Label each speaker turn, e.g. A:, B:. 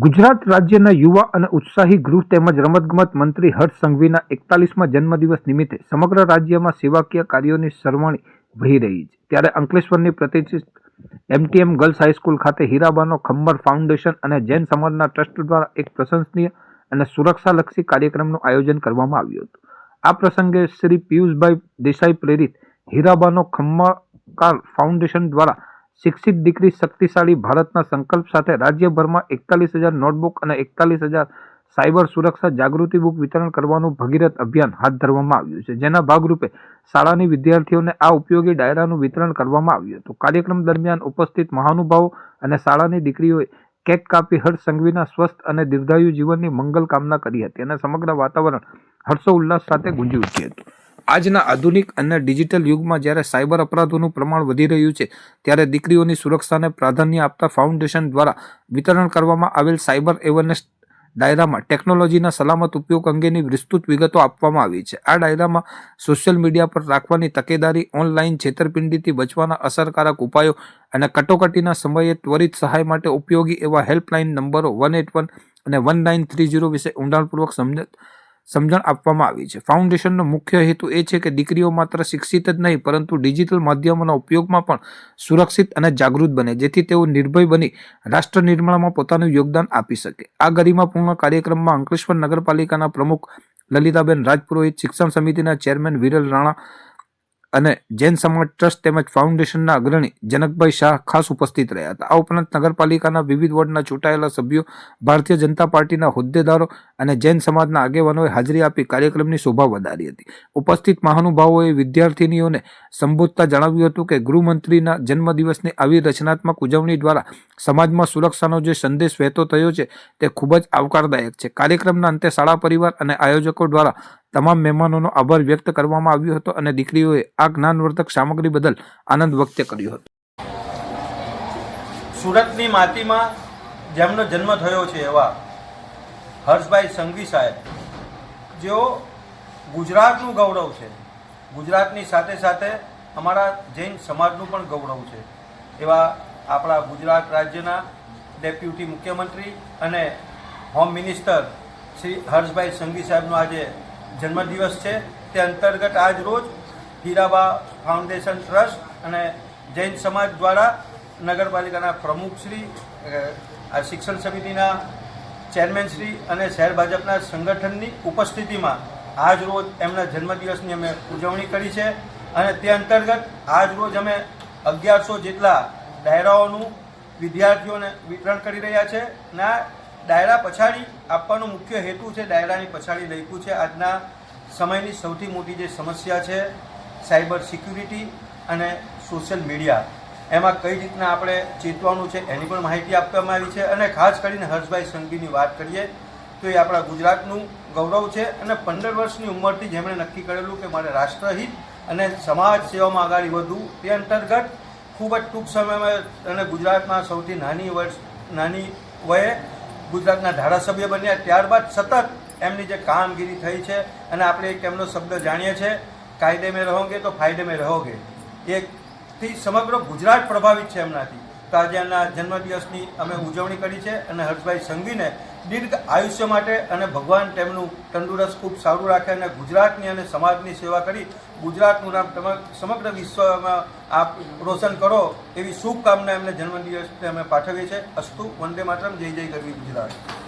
A: ગુજરાત રાજ્યના યુવા અને ઉત્સાહી ગૃહ તેમજ રમતગમત મંત્રી હર્ષ સંઘવીના એકતાલીસમાં જન્મદિવસ નિમિત્તે સમગ્ર રાજ્યમાં સેવાકીય કાર્યોની સરવાણી વહી રહી છે. ત્યારે અંકલેશ્વરની પ્રતિષ્ઠિત એમટીએમ ગર્લ્સ હાઈસ્કૂલ ખાતે હીરાબાનો ખંબર ફાઉન્ડેશન અને જૈન સમાજના ટ્રસ્ટ દ્વારા એક પ્રશંસનીય અને સુરક્ષાલક્ષી કાર્યક્રમનું આયોજન કરવામાં આવ્યું હતું. આ પ્રસંગે શ્રી પિયુષભાઈ દેસાઈ પ્રેરિત હીરાબાનો ખમ્માકાર ફાઉન્ડેશન દ્વારા શિક્ષિત દીકરી શક્તિશાળી ભારતના સંકલ્પ સાથે રાજ્યભરમાં એકતાલીસ હજાર નોટબુક અને એકતાલીસ હજાર સાયબર સુરક્ષા જાગૃતિ બુક વિતરણ કરવાનું ભગીરથ અભિયાન હાથ ધરવામાં આવ્યું છે. જેના ભાગરૂપે શાળાની વિદ્યાર્થીઓને આ ઉપયોગી ડાયરાનું વિતરણ કરવામાં આવ્યું હતું. કાર્યક્રમ દરમિયાન ઉપસ્થિત મહાનુભાવો અને શાળાની દીકરીઓએ કેક કાપી હર્ષ સંઘવીના સ્વસ્થ અને દીર્ઘાયુ જીવનની મંગલ કામના કરી હતી અને સમગ્ર વાતાવરણ હર્ષોલ્લાસ સાથે ગુંજી ઉઠ્યું હતું. આજના આધુનિક અને ડિજિટલ યુગમાં જ્યારે સાયબર અપરાધોનું પ્રમાણ વધી રહ્યું છે, ત્યારે દીકરીઓની સુરક્ષાને પ્રાધાન્ય આપતા ફાઉન્ડેશન દ્વારા વિતરણ કરવામાં આવેલ સાયબર અવેરનેસ ડાયરામાં ટેકનોલોજીના સલામત ઉપયોગ અંગેની વિસ્તૃત વિગતો આપવામાં આવી છે. આ ડાયરામાં સોશિયલ મીડિયા પર રાખવાની તકેદારી, ઓનલાઈન છેતરપિંડીથી બચવાના અસરકારક ઉપાયો અને કટોકટીના સમયે ત્વરિત સહાય માટે ઉપયોગી એવા હેલ્પલાઇન નંબરો વન એટ વન અને વન નાઇન થ્રી જીરો વિશે ઊંડાણપૂર્વક સમજ સમજણ આપવામાં આવી છે. ફાઉન્ડેશનનો મુખ્ય હેતુ એ છે કે દીકરીઓ માત્ર શિક્ષિત જ નહીં, પરંતુ ડિજિટલ માધ્યમોના ઉપયોગમાં પણ સુરક્ષિત અને જાગૃત બને, જેથી તેઓ નિર્ભય બની રાષ્ટ્ર નિર્માણમાં પોતાનું યોગદાન આપી શકે. આ ગરિમાપૂર્ણ કાર્યક્રમમાં અંકલેશ્વર નગરપાલિકાના પ્રમુખ લલિતાબેન રાજપુરોહિત, શિક્ષણ સમિતિના ચેરમેન વિરલ રાણા અને જૈન સમાજ ટ્રસ્ટ તેમજ ફાઉન્ડેશનના અગ્રણી જનકભાઈ શાહ ખાસ ઉપસ્થિત રહ્યા હતા. આ ઉપરાંત નગરપાલિકાના વિવિધ વોર્ડના ચૂંટાયેલા સભ્યો, ભારતીય જનતા પાર્ટીના હોદ્દેદારો અને જૈન સમાજના આગેવાનોએ હાજરી આપી કાર્યક્રમની શોભા વધારી હતી. ઉપસ્થિત મહાનુભાવોએ વિદ્યાર્થીનીઓને સંબોધતા જણાવ્યું હતું કે, ગૃહમંત્રીના જન્મદિવસની આવી રચનાત્મક ઉજવણી દ્વારા સમાજમાં સુરક્ષાનો જે સંદેશ વહેતો થયો છે, તે ખૂબ જ આવકારદાયક છે. કાર્યક્રમના અંતે શાળા પરિવાર અને આયોજકો દ્વારા તમામ મહેમાનોનો આભાર વ્યક્ત કરવામાં આવ્યો હતો અને દીકરીઓએ આ જ્ઞાનવર્ધક સામગ્રી બદલ આનંદ વ્યક્ત કર્યો હતો.
B: સુરતની માટીમાં જેમનો જન્મ થયો છે એવા હર્ષભાઈ સંઘવી સાહેબ, જેઓ ગુજરાતનું ગૌરવ છે. ગુજરાતની સાથે સાથે અમારા જૈન સમાજનું પણ ગૌરવ છે. એવા આપણા ગુજરાત રાજ્યના ડેપ્યુટી મુખ્યમંત્રી અને હોમ મિનિસ્ટર શ્રી હર્ષભાઈ સંઘવી સાહેબનો આજે જન્મદિવસ છે. તે અંતર્ગત આજ રોજ હીરાબા ફાઉન્ડેશન ટ્રસ્ટ અને જૈન સમાજ દ્વારા નગરપાલિકાના પ્રમુખશ્રી આ શિક્ષણ સમિતિના ચેરમેનશ્રી અને શહેર ભાજપના સંગઠનની ઉપસ્થિતિમાં આજ રોજ એમના જન્મદિવસની અમે ઉજવણી કરી છે અને તે અંતર્ગત આજ રોજ અમે અગિયારસો જેટલા ડાયરાઓનું વિદ્યાર્થીઓને વિતરણ કરી રહ્યા છે. અને આ ડાયરા પછાડી આપવાનો મુખ્ય હેતુ છે ડાયરાની પછાડી લખ્યું છે. આજના સમયની સૌથી મોટી જે સમસ્યા છે સાયબર સિક્યુરિટી અને સોશિયલ મીડિયા. એમાં કઈ રીતના આપણે ચેતવાનું છે એની પણ માહિતી આપવામાં આવી છે અને ખાસ કરીને હર્ષભાઈ સંઘવીની વાત કરીએ તો એ આપણા ગુજરાતનું ગૌરવ છે અને પંદર વર્ષની ઉંમરથી જેમણે નક્કી કરેલું કે મારે રાષ્ટ્રહિત અને સમાજ સેવામાં આગળ વધવું તે અંતર્ગત ખૂબ જ ટૂંક સમયમાં અને ગુજરાતમાં સૌથી નાની વર્ષ, નાની વયે ગુજરાતના ધારાસભ્ય બન્યા ત્યારબાદ સતત એમની જે કામગીરી થઈ છે અને આપણે એક એમનો શબ્દ જાણીએ છીએ, કાયદે મેં રહોગે તો ફાયદે મેં રહોગે. એકથી સમગ્ર ગુજરાત પ્રભાવિત છે એમનાથી. તો આજે એમના જન્મદિવસની અમે ઉજવણી કરી છે અને હર્ષભાઈ સંઘવીને દીર્ઘ આયુષ્ય માટે અને ભગવાન તેમનું તંદુરસ્ત ખૂબ સારું રાખે અને ગુજરાતની અને સમાજની સેવા કરી, ગુજરાતનું નામ તમે સમગ્ર વિશ્વમાં આપ રોશન કરો એવી શુભકામના એમને જન્મદિવસે અમે પાઠવીએ છીએ. અસ્તુ, વંદે માતરમ, જય જય ગરવી ગુજરાત.